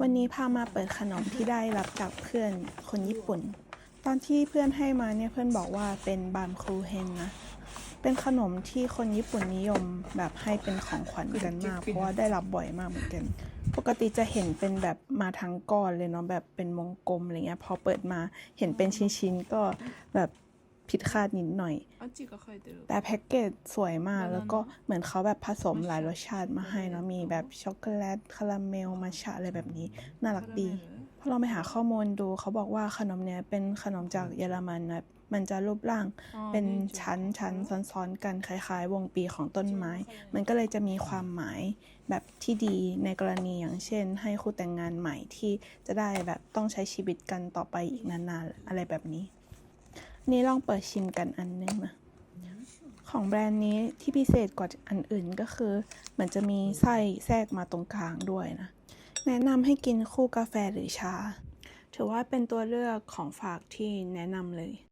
วันนี้พามาเปิดขนมที่ได้รับจากเพื่อนคนญี่ปุ่น ตอนที่เพื่อนให้มาเนี่ยเพื่อนบอกว่าเป็นบามครูเฮนนะ เป็นขนมที่คนญี่ปุ่นนิยมแบบให้เป็นของขวัญกันมาก เพราะว่าได้รับบ่อยมากเหมือนกัน ปกติจะเห็นเป็นแบบมาทั้งก้อนเลยเนาะแบบเป็นวงกลมอะไรเงี้ยพอเปิดมาเห็นเป็นชิ้นๆก็แบบ ผิดคาดนิดหน่อย แต่แพ็กเกจสวยมากแล้วก็เหมือนเขาแบบผสมหลายรสชาติมาให้เนาะมีแบบช็อกโกแลตคาราเมลมัชะอะไรแบบนี้ น่ารักดีพอเราไปหาข้อมูลดูเขาบอกว่าขนมเนี้ยเป็นขนมจากเยอรมันนะมันจะรูปร่างเป็นชั้นชั้นซ้อนๆกันคล้ายๆ วงปีของต้นไม้ มันก็เลยจะมีความหมายแบบที่ดีในกรณีอย่างเช่น ให้คู่แต่งงานใหม่ที่จะได้แบบต้องใช้ชีวิตกันต่อไปอีกนานๆอะไรแบบนี้ นี่ลองเปิดชิมกันอันนึงนะของแบรนด์นี้ที่พิเศษกว่าอันอื่นก็คือ เหมือนจะมีไส้แทรกมาตรงกลางด้วยนะ แนะนำให้กินคู่กาแฟหรือชา ถือว่าเป็นตัวเลือกของฝากที่แนะนำเลย